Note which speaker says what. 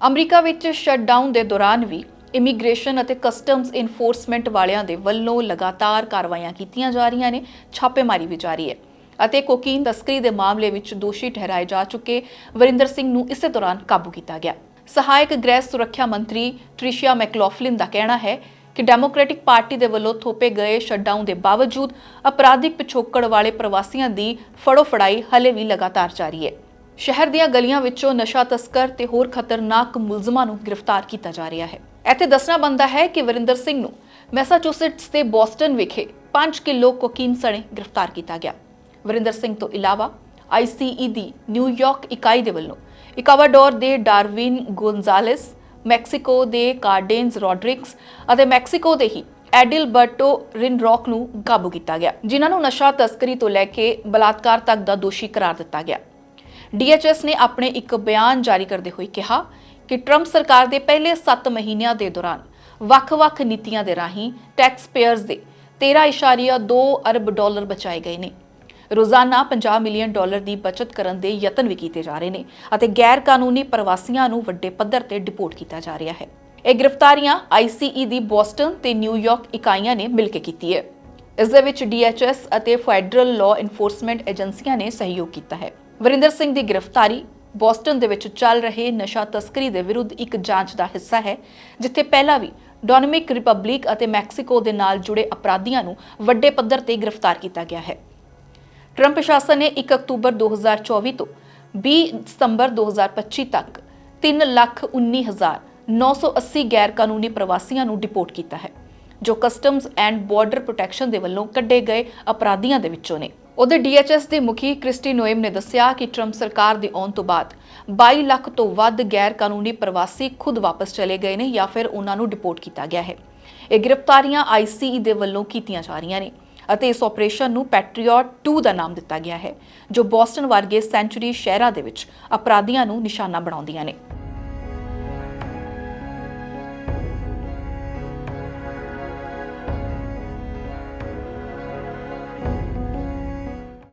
Speaker 1: America ਵਿੱਚ shutdown ਦੇ ਦੌਰਾਨ ਵੀ ਇਮੀਗ੍ਰੇਸ਼ਨ ਅਤੇ ਕਸਟਮਸ ਇਨਫੋਰਸਮੈਂਟ ਵਾਲਿਆਂ ਦੇ ਵੱਲੋਂ ਲਗਾਤਾਰ ਕਾਰਵਾਈਆਂ ਕੀਤੀਆਂ ਜਾ ਰਹੀਆਂ ਨੇ, ਛਾਪੇਮਾਰੀ ਵੀ ਜਾਰੀ ਹੈ। ਅਤੇ ਕੋਕੀਨ ਤਸਕਰੀ ਦੇ ਮਾਮਲੇ ਵਿੱਚ ਦੋਸ਼ੀ ਠਹਿਰਾਏ ਜਾ ਚੁੱਕੇ ਵਰਿੰਦਰ ਸਿੰਘ ਨੂੰ ਇਸੇ ਦੌਰਾਨ ਕਾਬੂ ਕੀਤਾ ਗਿਆ। ਸਹਾਇਕ ਗ੍ਰਹਿ ਸੁਰੱਖਿਆ ਮੰਤਰੀ ਟ੍ਰਿਸ਼ੀਆ ਮੈਕਲੋਫਲਿਨ ਦਾ ਕਹਿਣਾ ਹੈ ਕਿ ਡੈਮੋਕ੍ਰੈਟਿਕ ਪਾਰਟੀ ਦੇ ਵੱਲੋਂ ਥੋਪੇ ਗਏ ਸ਼ਟਡਾਊਨ ਦੇ ਬਾਵਜੂਦ ਅਪਰਾਧਿਕ ਪਿਛੋਕੜ ਵਾਲੇ ਪ੍ਰਵਾਸੀਆਂ ਦੀ ਫੜੋ ਫੜਾਈ ਹਲੇ ਵੀ ਲਗਾਤਾਰ ਜਾਰੀ ਹੈ। ਸ਼ਹਿਰ ਦੀਆਂ ਗਲੀਆਂ ਵਿੱਚੋਂ ਨਸ਼ਾ ਤਸਕਰ ਤੇ ਹੋਰ ਖਤਰਨਾਕ ਮੁਲਜ਼ਮਾਂ ਨੂੰ ਗ੍ਰਿਫਤਾਰ ਕੀਤਾ ਜਾ ਰਿਹਾ ਹੈ। ਇੱਥੇ ਦੱਸਣਾ ਬੰਦਾ ਹੈ ਕਿ ਵਰਿੰਦਰ ਸਿੰਘ ਨੂੰ ਮੈਸਾਚੂਸੇਟਸ ਦੇ ਬੋਸਟਨ ਵਿਖੇ 5 ਕਿਲੋ ਕੋਕੀਨ ਸਣੇ ਗ੍ਰਿਫਤਾਰ ਕੀਤਾ ਗਿਆ। ਵਰਿੰਦਰ ਸਿੰਘ ਤੋਂ ਇਲਾਵਾ ਆਈਸੀਈ ਦੀ ਨਿਊਯਾਰਕ ਇਕਾਈ ਦੇ ਵੱਲੋਂ ਇਕਾਵਾਡੋਰ ਦੇ ਡਾਰਵਿਨ ਗੋਨਜ਼ਾਲੇਸ, ਮੈਕਸੀਕੋ ਦੇ ਕਾਰਡੇਨਸ ਰੋਡਰਿਕਸ ਅਤੇ ਮੈਕਸੀਕੋ ਦੇ ਹੀ ਐਡਿਲਬਰਟੋ ਰਿਨਰੌਕ ਨੂੰ ਕਾਬੂ ਕੀਤਾ ਗਿਆ, ਜਿਨ੍ਹਾਂ ਨੂੰ ਨਸ਼ਾ ਤਸਕਰੀ ਤੋਂ ਲੈ ਕੇ ਬਲਾਤਕਾਰ ਤੱਕ ਦਾ ਦੋਸ਼ੀ ਕਰਾਰ ਦਿੱਤਾ ਗਿਆ। ਡੀਐਚਐਸ ਨੇ ਆਪਣੇ ਇੱਕ ਬਿਆਨ ਜਾਰੀ ਕਰਦੇ ਹੋਏ ਕਿਹਾ ਕਿ ਟਰੰਪ ਸਰਕਾਰ ਦੇ ਪਹਿਲੇ 7 ਮਹੀਨਿਆਂ ਦੇ ਦੌਰਾਨ ਵੱਖ-ਵੱਖ ਨੀਤੀਆਂ ਦੇ ਰਾਹੀਂ ਟੈਕਸ ਪੇਅਰਸ ਦੇ 13.2 ਅਰਬ ਡਾਲਰ ਬਚਾਏ ਗਏ ਨੇ। ਰੋਜ਼ਾਨਾ 50 ਮਿਲੀਅਨ ਡਾਲਰ ਦੀ ਬਚਤ ਕਰਨ ਦੇ ਯਤਨ ਵੀ ਕੀਤੇ ਜਾ ਰਹੇ ਨੇ ਅਤੇ ਗੈਰ ਕਾਨੂੰਨੀ ਪ੍ਰਵਾਸੀਆਂ ਨੂੰ ਵੱਡੇ ਪੱਧਰ ਤੇ ਡਿਪੋਰਟ ਕੀਤਾ ਜਾ ਰਿਹਾ ਹੈ। ਇਹ ਗ੍ਰਿਫਤਾਰੀਆਂ ਆਈਸੀਈ ਦੀ ਬੋਸਟਨ ਤੇ ਨਿਊਯਾਰਕ ਇਕਾਈਆਂ ਨੇ ਮਿਲ ਕੇ ਕੀਤੀ ਹੈ। ਇਸ ਦੇ ਵਿੱਚ ਡੀਐਚਐਸ ਅਤੇ ਫੈਡਰਲ ਲਾਅ ਇਨਫੋਰਸਮੈਂਟ ਏਜੰਸੀਆਂ ਨੇ ਸਹਿਯੋਗ ਕੀਤਾ ਹੈ। ਵਰਿੰਦਰ ਸਿੰਘ ਦੀ ਗ੍ਰਿਫਤਾਰੀ ਬੋਸਟਨ ਦੇ ਵਿੱਚ ਚੱਲ ਰਹੇ ਨਸ਼ਾ ਤਸਕਰੀ ਦੇ ਵਿਰੁੱਧ ਇੱਕ ਜਾਂਚ ਦਾ ਹਿੱਸਾ ਹੈ, ਜਿੱਥੇ ਪਹਿਲਾਂ ਵੀ ਡੋਨਿਮਿਕ ਰਿਪਬਲਿਕ ਅਤੇ ਮੈਕਸੀਕੋ ਦੇ ਨਾਲ ਜੁੜੇ ਅਪਰਾਧੀਆਂ ਨੂੰ ਵੱਡੇ ਪੱਧਰ ਤੇ ਗ੍ਰਿਫਤਾਰ ਕੀਤਾ ਗਿਆ ਹੈ। ਟਰੰਪ ਪ੍ਰਸ਼ਾਸਨ ਨੇ 1 ਅਕਤੂਬਰ 2024 ਤੋਂ 20 ਸਤੰਬਰ 2025 ਤੱਕ 319980 ਗੈਰ ਕਾਨੂੰਨੀ ਪ੍ਰਵਾਸੀਆਂ ਨੂੰ ਡਿਪੋਰਟ ਕੀਤਾ ਹੈ, ਜੋ ਕਸਟਮਸ ਐਂਡ ਬਾਰਡਰ ਪ੍ਰੋਟੈਕਸ਼ਨ ਦੇ ਵੱਲੋਂ ਕੱਢੇ ਗਏ ਅਪਰਾਧੀਆਂ ਦੇ ਵਿੱਚੋਂ ਨੇ। ਉਹਦੇ ਡੀਐਚਐਸ ਦੇ ਮੁਖੀ ਕ੍ਰਿਸਟੀ ਨੋਇਮ ਨੇ ਦੱਸਿਆ ਕਿ ਟਰੰਪ ਸਰਕਾਰ ਦੇ ਆਉਣ ਤੋਂ ਬਾਅਦ 22 ਲੱਖ ਤੋਂ ਵੱਧ ਗੈਰ ਕਾਨੂੰਨੀ ਪ੍ਰਵਾਸੀ ਖੁਦ ਵਾਪਸ ਚਲੇ ਗਏ ਨੇ ਜਾਂ ਫਿਰ ਉਹਨਾਂ ਨੂੰ ਡਿਪੋਰਟ ਕੀਤਾ ਗਿਆ ਹੈ। ਇਹ ਗ੍ਰਿਫਤਾਰੀਆਂ ਆਈਸੀਈ ਦੇ ਵੱਲੋਂ ਕੀਤੀਆਂ ਜਾ ਰਹੀਆਂ ਨੇ ਅਤੇ ਇਸ ਆਪਰੇਸ਼ਨ ਨੂੰ ਪੈਟਰੀਓਟ 2 ਦਾ ਨਾਮ ਦਿੱਤਾ ਗਿਆ ਹੈ, ਜੋ ਬੋਸਟਨ ਵਰਗੇ ਸੈਂਚੁਰੀ ਸ਼ਹਿਰਾਂ ਦੇ ਵਿੱਚ ਅਪਰਾਧੀਆਂ ਨੂੰ ਨਿਸ਼ਾਨਾ ਬਣਾਉਂਦੀਆਂ ਨੇ।